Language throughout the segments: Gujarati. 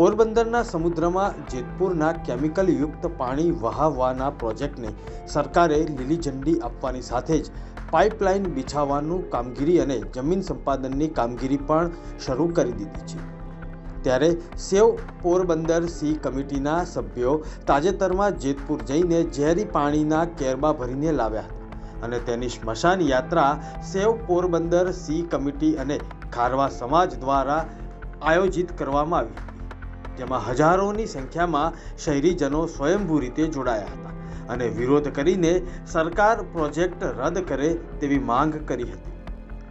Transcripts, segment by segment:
પોરબંદરના સમુદ્રમાં જેતપુરના કેમિકલયુક્ત પાણી વહાવવાના પ્રોજેક્ટને સરકારે લીલી ઝંડી આપવાની સાથે જ પાઇપલાઇન બિછાવવાનું કામગીરી અને જમીન સંપાદનની કામગીરી પણ શરૂ કરી દીધી છે. ત્યારે સેવ પોરબંદર સી કમિટીના સભ્યો તાજેતરમાં જેતપુર જઈને ઝેરી પાણીના કેરબા ભરીને લાવ્યા હતા અને તેની સ્મશાન યાત્રા સેવ પોરબંદર સી કમિટી અને ખારવા સમાજ દ્વારા આયોજિત કરવામાં આવી. હતી જેમાં હજારોની સંખ્યામાં શહેરીજનો સ્વયંભૂ રીતે જોડાયા હતા અને વિરોધ કરીને સરકાર પ્રોજેક્ટ રદ કરે તેવી માંગ કરી હતી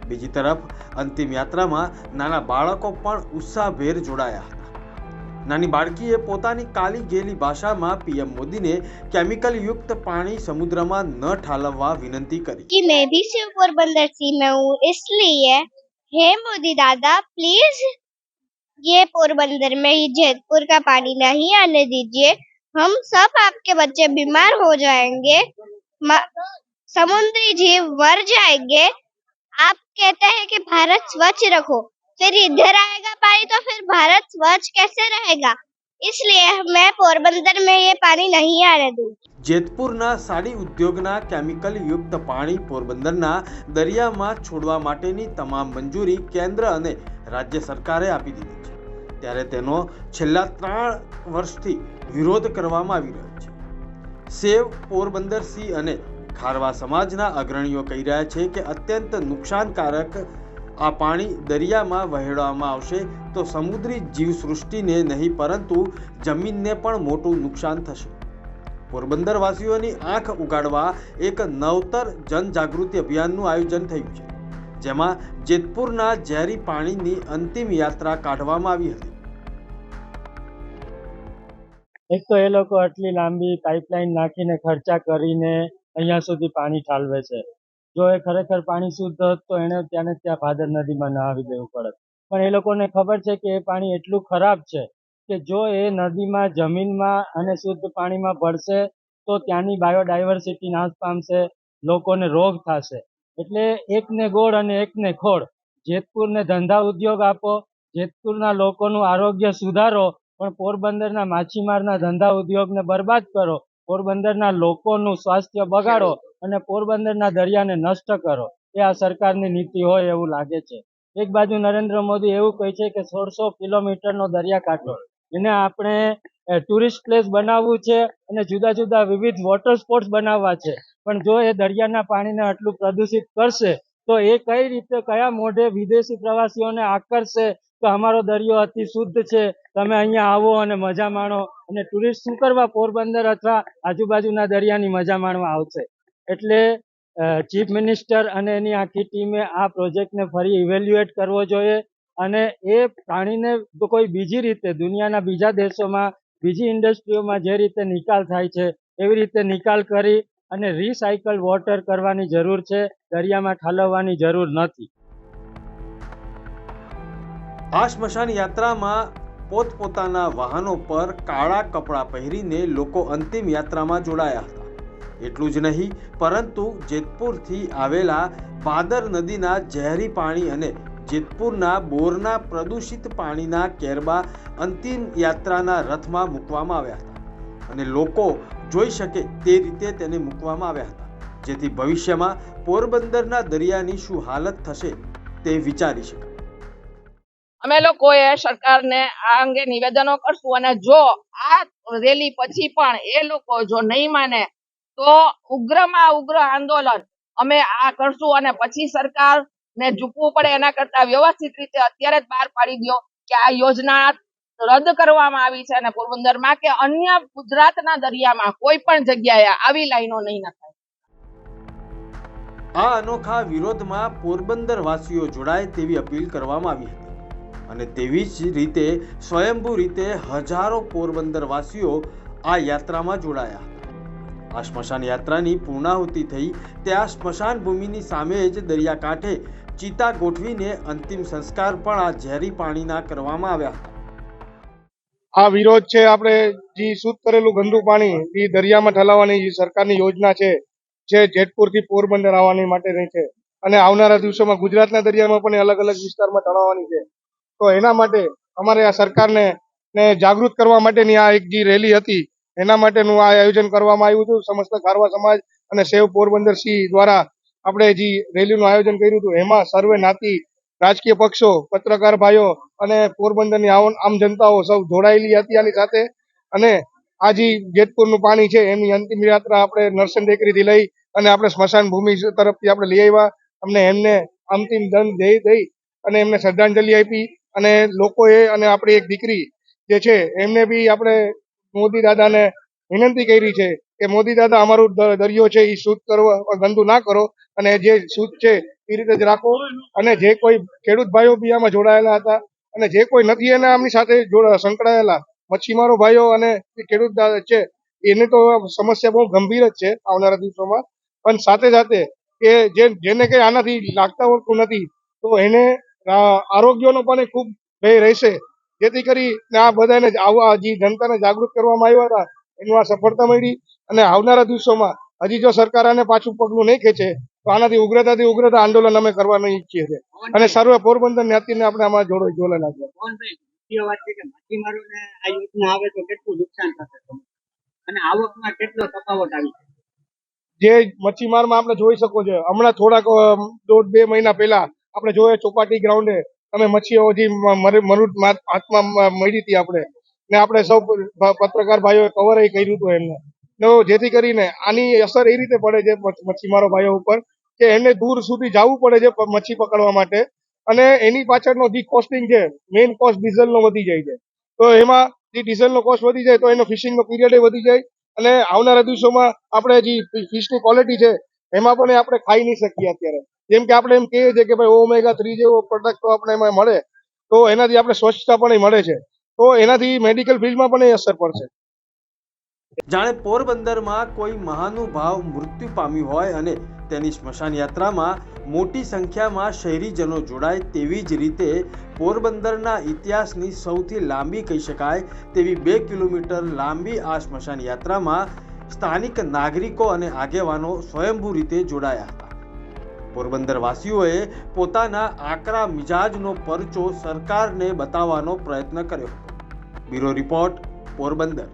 બીજી તરફ અંતિમ યાત્રામાં નાના બાળકો પણ ઉત્સાહભેર જોડાયા હતા નાની બાળકીએ પોતાની કાલી ગેલી ભાષામાં પીએમ મોદીને કેમિકલ યુક્ત પાણી સમુદ્રમાં ન ઠાલવવા વિનંતી કરી कि मैं भी शिव पोरबंदर सी में हूँ इसलिए हे मोदी दादा प्लीज ये पोरबंदर में ही जैतपुर का पानी नहीं आने दीजिए हम सब आपके बच्चे बीमार हो जाएंगे म- समुद्री जीव मर जाएंगे आप कहते हैं कि भारत स्वच्छ रखो फिर इधर आएगा पानी तो फिर भारत स्वच्छ कैसे रहेगा इसलिए मैं पोरबंदर में ये पानी नहीं आने दूंगी જેતપુરના સાડી ઉદ્યોગના કેમિકલ યુક્ત પાણી પોરબંદરના દરિયામાં છોડવા માટેની તમામ મંજૂરી કેન્દ્ર અને રાજ્ય સરકારે આપી દીધી છે ત્યારે તેનો છેલ્લા ત્રણ વર્ષથી વિરોધ કરવામાં આવી રહ્યો છે. સેવ, પોરબંદર સિંહ અને ખારવા સમાજના અગ્રણીઓ કહી રહ્યા છે કે અત્યંત નુકસાનકારક આ પાણી દરિયામાં વહેવામાં આવશે તો સમુદ્રી જીવસૃષ્ટિને નહીં, પરંતુ જમીનને પણ મોટું નુકસાન થશે. પોરબંદરવાસીઓની આંખ ઉગાડવા એક નવતર જનજાગૃતિ અભિયાનનું આયોજન થયું છે. જેમાં જેતપુરના ઝેરી પાણીની અંતિમ યાત્રા કાઢવામાં આવી હતી. એક તો એ લોકો આટલી લાંબી પાઇપલાઇન નાખીને ખર્ચા કરીને અહીંયા સુધી પાણી ઠાલવે છે. જો એ ખરેખર પાણી શુદ્ધ હોત તો એને ત્યાંને ત્યાં ભાદર નદીમાં નહાવી દેવું પડત. પણ એ લોકોને ખબર છે કે એ પાણી એટલું ખરાબ છે કે જો એ નદીમાં, જમીનમાં અને શુદ્ધ પાણીમાં ભળશે તો ત્યાંની બાયોડાયવર્સિટી નાશ પામશે, લોકોને રોગ થશે. એટલે એકને ગોળ અને એકને ખોળ. જેતપુરને ધંધા ઉદ્યોગ આપો, જેતપુરના લોકોનું આરોગ્ય સુધારો, પણ પોરબંદરના માછીમારના ધંધા ઉદ્યોગને બરબાદ કરો, પોરબંદરના લોકોનું સ્વાસ્થ્ય બગાડો અને પોરબંદરના દરિયાને નષ્ટ કરો. એ આ સરકારની નીતિ હોય એવું લાગે છે. એક બાજુ નરેન્દ્ર મોદી એવું કહે છે કે સોળસો કિલોમીટરનો દરિયાકાંઠો. એને આપણે ટુરિસ્ટ પ્લેસ બનાવવું છે અને જુદા જુદા વિવિધ વોટર સ્પોર્ટ્સ બનાવવા છે. પણ જો એ દરિયાના પાણીને આટલું પ્રદૂષિત કરશે, તો એ કઈ રીતે, કયા મોઢે વિદેશી પ્રવાસીઓને આકર્ષશે તો અમારો દરિયો અતિ શુદ્ધ છે, તમે અહીંયા આવો અને મજા માણો અને ટુરિસ્ટ શું કરવા, પોરબંદર અથવા આજુબાજુના દરિયાની મજા માણવા આવશે? એટલે ચીફ મિનિસ્ટર અને એની આખી ટીમે આ પ્રોજેક્ટને ફરી ઇવેલ્યુએટ કરવો જોઈએ અને એ પાણીને કોઈ બીજી રીતે, દુનિયાના બીજા દેશોમાં બીજી ઇન્ડસ્ટ્રીઓમાં જે રીતે નિકાલ થાય છે, એવી રીતે નિકાલ કરી અને રિસાયકલ વોટર કરવાની જરૂર છે, દરિયામાં ઠાલવવાની જરૂર નથી. આ સ્મશાન યાત્રામાં પોતપોતાના વાહનો પર કાળા કપડાં પહેરીને લોકો અંતિમ યાત્રામાં જોડાયા હતા. એટલું જ નહીં, પરંતુ જેતપુરથી આવેલા ભાદર નદીના ઝેરી પાણી અને જેતપુરના બોરના પ્રદૂષિત પાણીના કેરબા અંતિમ યાત્રાના રથમાં મૂકવામાં આવ્યા હતા અને લોકો જોઈ શકે તે રીતે તેને મૂકવામાં આવ્યા હતા. જેથી ભવિષ્યમાં પોરબંદરના દરિયાની શું હાલત થશે તે વિચારી શકાય. અમે લોકોએ સરકારને આ અંગે નિવેદનો કરશું અને જો આ રેલી પછી પણ એ લોકો જો નહીં માને, તો ઉગ્રમાં ઉગ્ર આંદોલન અમે આ કરશું અને પછી સરકારને ઝૂકવું પડે એના કરતા વ્યવસ્થિત રીતે અત્યારે જ બહાર પાડી દો કે આ યોજના રદ કરવામાં આવી છે અને પોરબંદરમાં કે અન્ય ગુજરાતના દરિયામાં કોઈ પણ જગ્યાએ આવી લાઈનો નહીં નખાય. આ અનોખા વિરોધમાં પોરબંદર વાસીઓ જોડાય તેવી અપીલ કરવામાં આવી હતી. અને તેવી જ રીતે સ્વયંભૂ રીતે હજારો પોરબંદર વાસીઓ આ યાત્રામાં જોડાયા હતા. આ સ્મશાન યાત્રાની પૂર્ણાહુતિ થઈ ત્યાં સ્મશાન ભૂમિની સામે જ દરિયાકાંઠે ચિતા ગોઠવીને અંતિમ સંસ્કાર પણ આ ઝેરી પાણીના કરવામાં આવ્યા હતા. આ વિરોધ છે આપણે જે શુદ્ધ કરેલું ગંદુ પાણી એ દરિયામાં ઠલાવવાની જે સરકારની યોજના છે, જે જેતપુરથી પોરબંદર આવવાની માટેની છે અને આવનારા દિવસોમાં ગુજરાતના દરિયામાં પણ અલગ અલગ વિસ્તારમાં તળાવવાની છે. તો એના માટે અમારે આ સરકારને ને જાગૃત કરવા માટેની આ એક જે રેલી હતી, એના માટેનું આ આયોજન કરવામાં આવ્યું હતું. સમસ્ત ખારવા સમાજ અને સેવ પોરબંદર સિંહ દ્વારા આપણે જે રેલીનું આયોજન કર્યું હતું, એમાં સર્વે નાતી રાજકીય પક્ષો, પત્રકાર ભાઈઓ અને પોરબંદરની આમ જનતાઓ સૌ જોડાયેલી હતી આની સાથે. અને આ જે જેતપુરનું પાણી છે, એની અંતિમ યાત્રા આપણે નરસન ટેકરીથી લઈ અને આપણે સ્મશાન ભૂમિ તરફથી આપણે લઈ આવ્યા. અમને એમને અંતિમ દંડ દઈ દઈ અને એમને શ્રદ્ધાંજલિ આપી અને લોકોએ અને આપણી એક દીકરી જે છે, એમને બી આપણે મોદી દાદાને વિનંતી કરી છે કે મોદી દાદા, અમારું દરિયો છે એ શુદ્ધ કરો ગંદુ ના કરો. અને જે શુદ્ધ છે એ રીતે જ રાખો. અને જે કોઈ ખેડૂત ભાઈઓ બી આમાં જોડાયેલા હતા, અને જે કોઈ નથી એને આમની સાથે સંકળાયેલા. મચ્છીમારો ભાઈઓ અને ખેડૂત છે, એને તો સમસ્યા બહુ ગંભીર જ છે આવનારા દિવસોમાં. પણ સાથે સાથે કે જે, જેને કઈ આનાથી લાગતા ઓળખું નથી, તો એને આરોગ્યનો પણ ખૂબ ભય રહેશે. જેથી કરી આ બધાને આવા જે જનતાને જાગૃત કરવામાં આવ્યા હતા, એનું આ સફળતા મળી. અને આવનારા દિવસોમાં હજી જો સરકાર આને પાછું પગલું નહીં ખેંચે તો આનાથી ઉગ્રતાથી ઉગ્રતા આંદોલન અમે કરવાનું ઈચ્છીએ છીએ. અને સર્વે પોરબંદર જ્ઞાતિને આપણે આમાં જોડો જોડે નાખીએ? જે મચ્છીમારમાં આપણે જોઈ શકો છો હમણાં થોડાક દોઢ બે મહિના પહેલા આપણે જોઈએ ચોપાટી ગ્રાઉન્ડે તમે મચ્છીઓ જે મ- મર- મરુદ મા- હાથમાં મળી હતી આપણે. ને આપણે સૌ પત્રકાર ભાઈઓએ કવર કર્યું હતું એમને. તો જેથી કરીને આની અસર એ રીતે પડે છે મચ્છ- મચ્છીમારો ભાઈઓ ઉપર કે એમને દૂર સુધી જવું પડે છે મચ્છી પકડવા માટે. અને એની પાછળનો જે કોસ્ટિંગ છે મેઇન કોસ્ટ ડીઝલનો વધી જાય છે. તો એમાં જે ડીઝલનો કોસ્ટ વધી જાય તો એનો ફિશિંગનો પીરિયડ વધી જાય. અને આવનારા દિવસોમાં આપણે જે ફિશની ક્વોલિટી છે, એમાં પણ આપણે ખાઈ નહીં શકીએ અત્યારે. જેમ કે આપણે એમ કહીએ છીએ કે ભાઈ ઓમેગા થ્રી જેવો પ્રોડક્ટ તો આપણે એમાં મળે, તો એનાથી આપણે સ્વચ્છતા પણ મળે છે. તો એનાથી મેડિકલ ફિલ્ડમાં પણ એ અસર પડશે. જાણે પોરબંદરમાં કોઈ મહાનુભાવ મૃત્યુ પામ્યું હોય અને તેની સ્મશાન યાત્રામાં મોટી સંખ્યામાં શહેરીજનો જોડાય તેવી જ રીતે પોરબંદરના ઇતિહાસની સૌથી લાંબી કહી શકાય તેવી બે કિલોમીટર લાંબી આ સ્મશાન યાત્રામાં સ્થાનિક નાગરિકો અને આગેવાનો સ્વયંભૂ રીતે જોડાયા હતા. પોરબંદર વાસીઓએ પોતાના આકરા મિજાજનો પરચો સરકારને બતાવવાનો પ્રયત્ન કર્યો હતો. Bureau report, Porbandar.